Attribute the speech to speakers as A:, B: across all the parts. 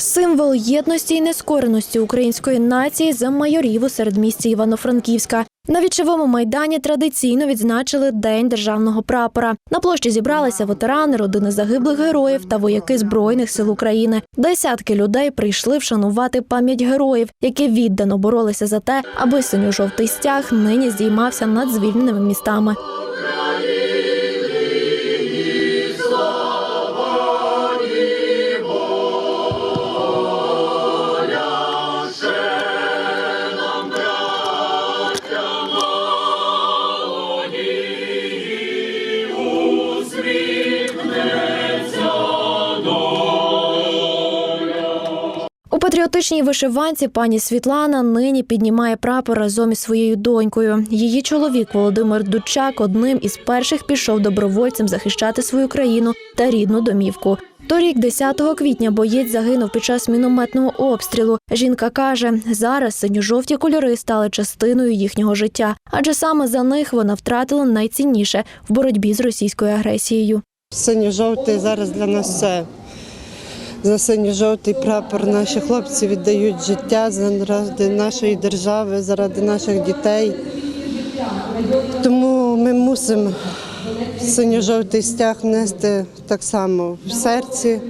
A: Символ єдності і нескореності української нації замайорів у середмісті Івано-Франківська. На вічовому майдані традиційно відзначили День державного прапора. На площі зібралися ветерани, родини загиблих героїв та вояки збройних сил України. Десятки людей прийшли вшанувати пам'ять героїв, які віддано боролися за те, аби синьо-жовтий стяг нині здіймався над звільненими містами. Патріотичній вишиванці пані Світлана нині піднімає прапор разом із своєю донькою. Її чоловік Володимир Дучак одним із перших пішов добровольцем захищати свою країну та рідну домівку. Торік, 10 квітня, боєць загинув під час мінометного обстрілу. Жінка каже, зараз синьо-жовті кольори стали частиною їхнього життя, адже саме за них вона втратила найцінніше в боротьбі з російською агресією.
B: Синьо-жовтий зараз для нас все. За синьо-жовтий прапор наші хлопці віддають життя заради нашої держави, заради наших дітей. Тому ми мусимо синьо-жовтий стяг нести так само в серці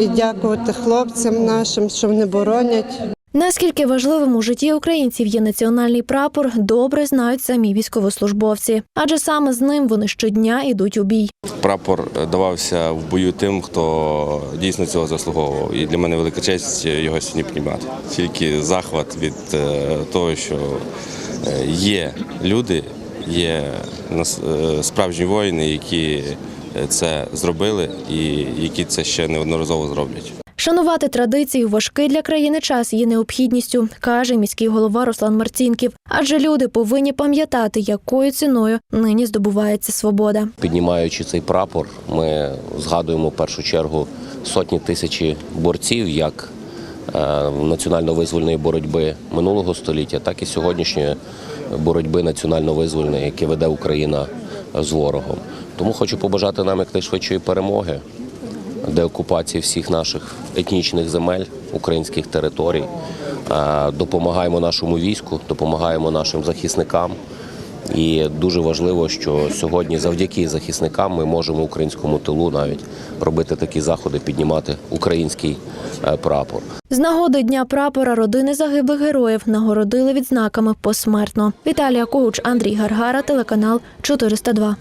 B: і дякувати хлопцям нашим, що вони боронять.
A: Наскільки важливим у житті українців є національний прапор, добре знають самі військовослужбовці, адже саме з ним вони щодня йдуть у бій.
C: Прапор давався в бою тим, хто дійсно цього заслуговував. І для мене велика честь його сьогодні піднімати. Тільки захват від е, того, що е, є люди, є е, справжні воїни, які це зробили і які це ще неодноразово зроблять.
A: Шанувати традиції важкий для країни час є необхідністю, каже міський голова Руслан Марцінків. Адже люди повинні пам'ятати, якою ціною нині здобувається свобода.
D: Піднімаючи цей прапор, ми згадуємо в першу чергу сотні тисячі борців як е, національно-визвольної боротьби минулого століття, так і сьогоднішньої боротьби національно-визвольної, яке веде Україна з ворогом. Тому хочу побажати нам якнайшвидшої перемоги, деокупації всіх наших етнічних земель, українських територій. Допомагаємо нашому війську, допомагаємо нашим захисникам. І дуже важливо, що сьогодні, завдяки захисникам, ми можемо українському тилу навіть робити такі заходи, піднімати український е, прапор.
A: З нагоди дня прапора родини загиблих героїв нагородили відзнаками посмертно. Віталія Когуч, Андрій Гаргара, телеканал 402.